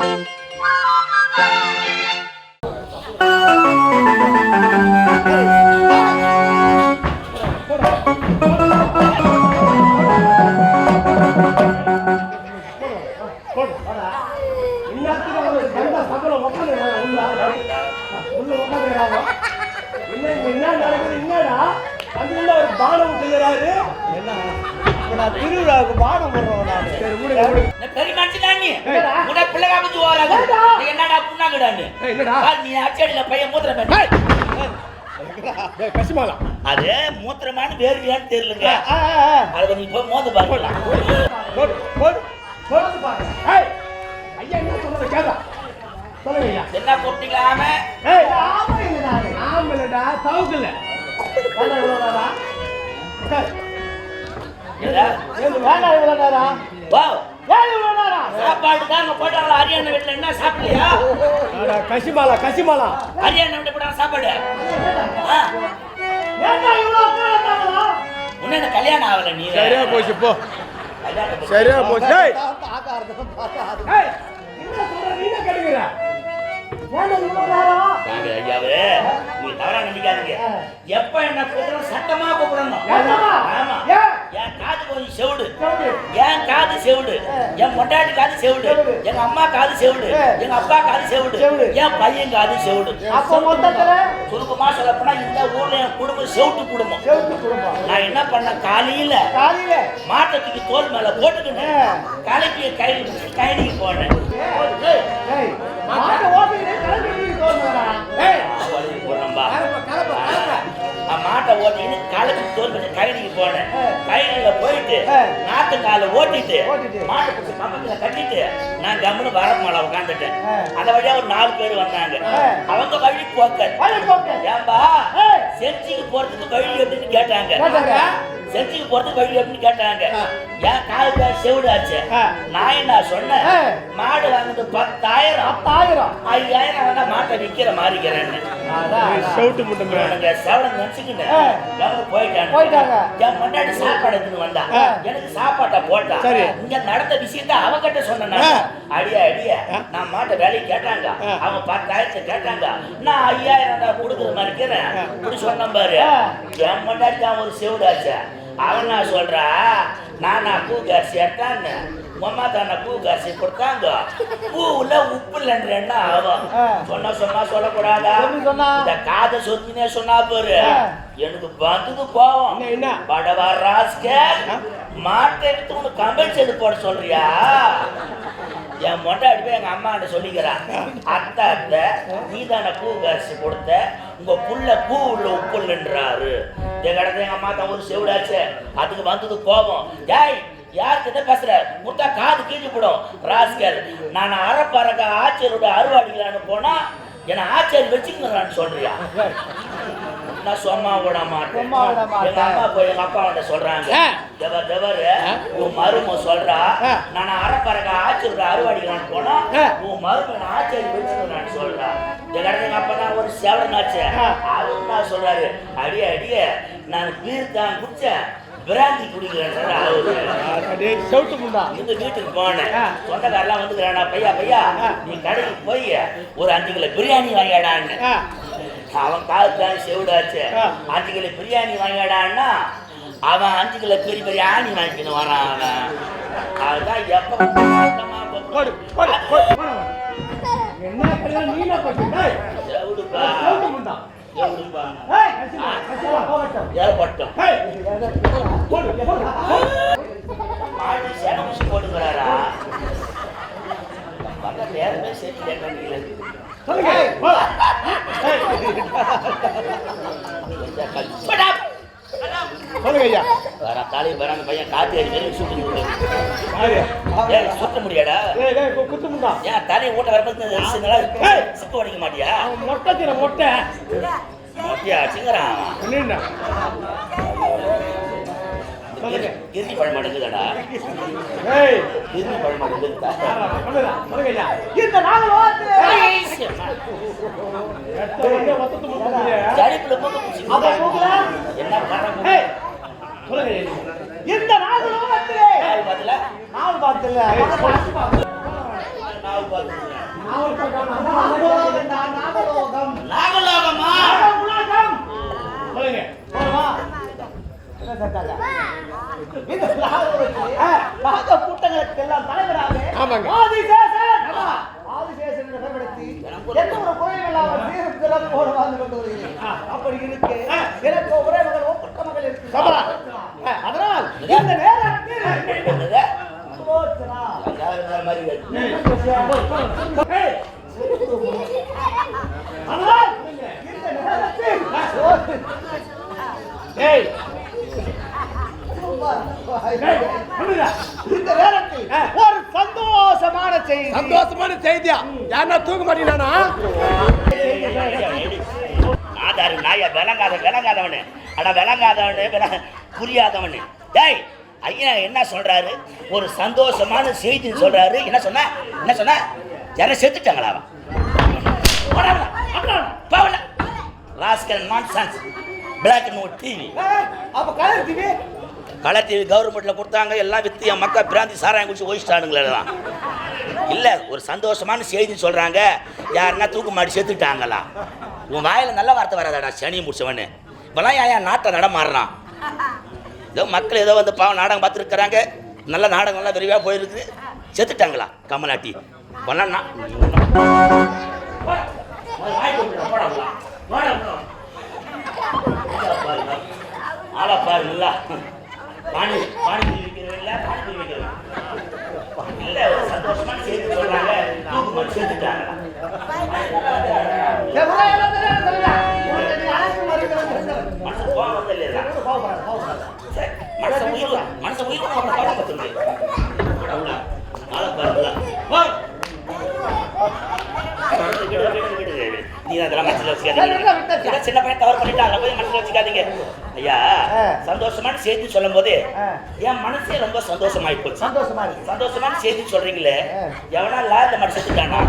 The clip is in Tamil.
Thank you. நான் திருவிழாவுக்கு பானம் போடுறோம் நான். பெரிய மனுஷன் நீ? உன்னை பிள்ளை காமிச்சு என்னடா புண்ணாங்கடா நீ நீ அச்சடியில பையன் ஏய். கசிமாலா அது மூத்திரமானு வேறுவியான்னு தெரியலங்க. அதை நீ போய் மோந்து பார்க்கலாம் போடு போடு போடு ஐயா என்ன சொல்றது கேட்டா சொல்லுங்க ஐயா. என்ன கூப்பிட்டீங்களா ஆமா? இல்லடா தவுக்கல சாப்பாடு அங்க போட்டாங்களா? ஹரியானா வீட்டுல என்ன சாப்பிடலையா? கசிமாலா கசிமாலா. ஹரியானா வீட்டு போட்டாங்க சாப்பாடு. உன்ன கல்யாணம் ஆகல நீ. சரியா போச்சு போ. சரியா போச்சு. நீ தவறா நினைக்காதீங்க. எப்ப என்ன கூப்பிடணும்? சத்தமா கூப்பிடணும்? ஆமா ஏன்? என் காது கொஞ்சம் செவிடு. என் காது செவிடு. என் பொண்டாட்டி காது செவிடு. எங்க அம்மா காது செவிடு. எங்க அப்பா காது செவிடு. என் பையன் காது செவிடு. அப்போ மொத்தத்துல? சுருக்கமா சொல்ல போனா இந்த ஊர்ல என் குடும்பம் செவிட்டு குடும்பம். நான் என்ன பண்ண காலையில காலையில? மாட்டத்துக்கு தோல் மேல போட்டுக்கினேன் ஏ. கலைக்கு கை கைனிக்கு போனேன். கலக்கு தோல் பண்ணி கைனிக்கு போனேன் ஏ. கைனில போயிட்டு. நாட்டு கால ஓட்டிட்டு. மாட்டை பக்கத்துல கட்டிட்டு நான் கம்முன்னு வரப்பு மேல உட்காந்துட்டேன் ஏ. அந்த வழியா ஒரு நாலு பேர் வந்தாங்க. அவங்க வழி போக்க. ஏன்பா. செஞ்சிக்கு போறதுக்கு வழி எப்படின்னு கேட்டாங்க கேட்டாங்க. செஞ்சிக்கு போறதுக்கு வழி எப்படின்னு கேட்டாங்க ஏன் கால் பேர் செவிடாச்சு. நான் என்ன சொன்னேன். மாடு வாங்குது பத்தாயிரம். பத்தாயிரம். ஐயாயிரம் வேணா மாட்டை விக்கிற மாறிக்கிறேன்னு. செவுட்டு முட்டை இவனுங்க செவடன் நினைச்சுக்கிட்டேன் போயிட்டாங்க போயிட்டாங்க. என் முன்னாடி சாப்பாடு எடுத்துன்னு வந்தா. எனக்கு சாப்பாட்டை போட்டா. சரி. இங்க நடந்த விஷயத்த அவகிட்ட சொன்னேன் ஆ. அடியா அடியா நான் மாட்டை வேலையை கேட்டாங்க. அவங்க பத்தாயிரத்தை கேட்டாங்க. நான் ஐயாயிரம் தான் கொடுக்குற மாதிரி இருக்கிறேன். இப்படி சொன்னேன் பாரு. என் முன்னாடி தான் ஒரு செவிடாச்சு அவன் நான் சொல்றா? காசி எடுத்தான்னு உமா தானே பூ காசி கொடுத்தாங்க பூவுல உப்பு இல்லைன்றேன்னா ஆகும் ஆ. சொன்னா சொன்னா சொல்லக்கூடாதா? இந்த காதை சொத்தினே சொன்னா பாரு. எனக்கு வந்தது கோவம்? படவா ராஸ்கல் மாட்டை எடுத்து உனக்கு கம்பல் செய்து போட சொல்றியா என் மொண்டாடி போய் எங்க அம்மா கிட்ட சொல்லிக்கிறான் அத்தை அத்தை நீ தானே பூ காசு கொடுத்த உங்க புள்ள பூ உள்ள உப்பு இல்லைன்றாரு எங்க இடத்துல எங்க அம்மா தான் ஒரு செவிடாச்சு. அதுக்கு வந்தது கோபம். ஏய் யார்கிட்ட பேசுற? முத்தா காது கீழி போடும். ராஸ்கல் நான் அறப்பறக்க ஆச்சரியோட அறுவாடிக்கலான்னு போனா என்ன ஆச்சரி வச்சுக்கணும்னு சொல்றியா? நான் சும்மா விட மாட்டேன். எங்க அம்மா போய் எங்க அப்பா கிட்ட சொல்றாங்க. தேவர் தேவர் உன் மரும சொல்றா. நான் அறப்பறக்க ஆச்சரியோட அறுவாடிக்கலான்னு போனா ஆ. உன் மரும நான் ஆச்சரி வச்சுக்கணும்னு சொல்றா இந்த கடந்த எங்க ஒரு சேவலனாச்சு ஆ. அவரு என்ன சொல்றாரு? அடிய அடிய நான் பீர் தான் குடிச்சேன். பிராந்தி குடிக்கிறேன் செவுட்டு முண்டா இந்த வீட்டுக்கு போனேன். சொந்தக்காரெல்லாம் வந்துக்கிறானா பையா பையா. நீ கடைக்கு போய் ஒரு அஞ்சு கிலோ பிரியாணி வாங்கிடான்னு. அவன் காலத்தான் செவிடாச்சு. அஞ்சு கிலோ பிரியாணி வாங்கிடான்னா அவன் அஞ்சு கிலோ பெரிய பெரிய ஆணி வாங்கிக்கணும் வரான் அவன். அதுதான் எப்ப போடு, போடு. போடு, போடு. என்ன கல்யாணம் நீ என்ன பண்ண ஏய் செவிடுப்பா செவுத்து முண்டா செவிடுப்பா ஏய் கசிமா கசிமா போகட்டும். ஏற்பட்டோம். ஏய் போடு போடு மாட்டு சேன ஊசி போட்டுக்கிறாரா? பக்கத்துல யாருமே சரி கேட்க சொல்லுங்க. போ. ஏய் சொல்லுங்க ஐயா. வர தாலி வராங்க பையன் காத்து அடி மாதிரி சுட்டு விடு. யாரு? ஏய் சுத்த முடியாடா குத்து முண்டா ஏன் தலையை வரும்போது ஏய். சுத்த உடைக்க மாட்டியா? மொட்டை. தீர மொட்டியா பழம் அடங்குதாடா? பழம் அடங்குதா. அப்படி இருக்கு எனக்கு ஒரே மகள் ஒப்பற்ற மகள் இருக்கு ஒரு சந்தோஷமான செய்தி சந்தோஷமான செய்தியா? யாருன்னா தூக்க மாட்டீங்களாண்ணா? நாதாரி நாய விளங்காத விளங்காதவனு. அட விளங்காதவனு புரியாதவனு. டேய் ஐயா என்ன சொல்றாரு? ஒரு சந்தோஷமான செய்தி சொல்றாரு. என்ன சொன்ன? என்ன சொன்ன? யாரும் செத்துட்டாங்களா அவன். Rascal nonsense black and white TV அப்ப கலர் டிவி கலர் டிவி கவர்மெண்ட்ல கொடுத்தாங்க. எல்லாம் வித்து என் மக்கள் பிராந்தி சாராயம் குடிச்சு ஒழிச்சிட்டானுங்களே எல்லாம். இல்ல ஒரு சந்தோஷமான செய்தி சொல்றாங்க. யாருன்னா தூக்கு மாடி செத்துட்டாங்களா? உன் வாயில நல்ல வார்த்தை வராதாடா சனி முடிச்சவனு. இப்பெல்லாம் ஏன் என் நாட்டை நடமாடுறான்? ஏதோ மக்கள் ஏதோ வந்து பாவம் நாடகம் பார்த்துருக்குறாங்க. நல்ல நாடகம்லாம் விரைவாக போயிருக்கு. செத்துட்டாங்களா கமலாட்டி? பண்ணா ஆளா பாருங்களா. பாணி. உயிர் மனச உயிர் அவனை ஆளை பாருங்களா சின்ன பையன் தவறு பண்ணிட்டா அதை போய் மனசுல வச்சுக்காதீங்க ஐயா. சந்தோஷமான செய்தி சொல்லும் போது. என் மனசே ரொம்ப சந்தோஷமாயி போச்சு சந்தோஷமான செய்தி சொல்றீங்களே. எவனா லாரில மாட்டி செத்துட்டானா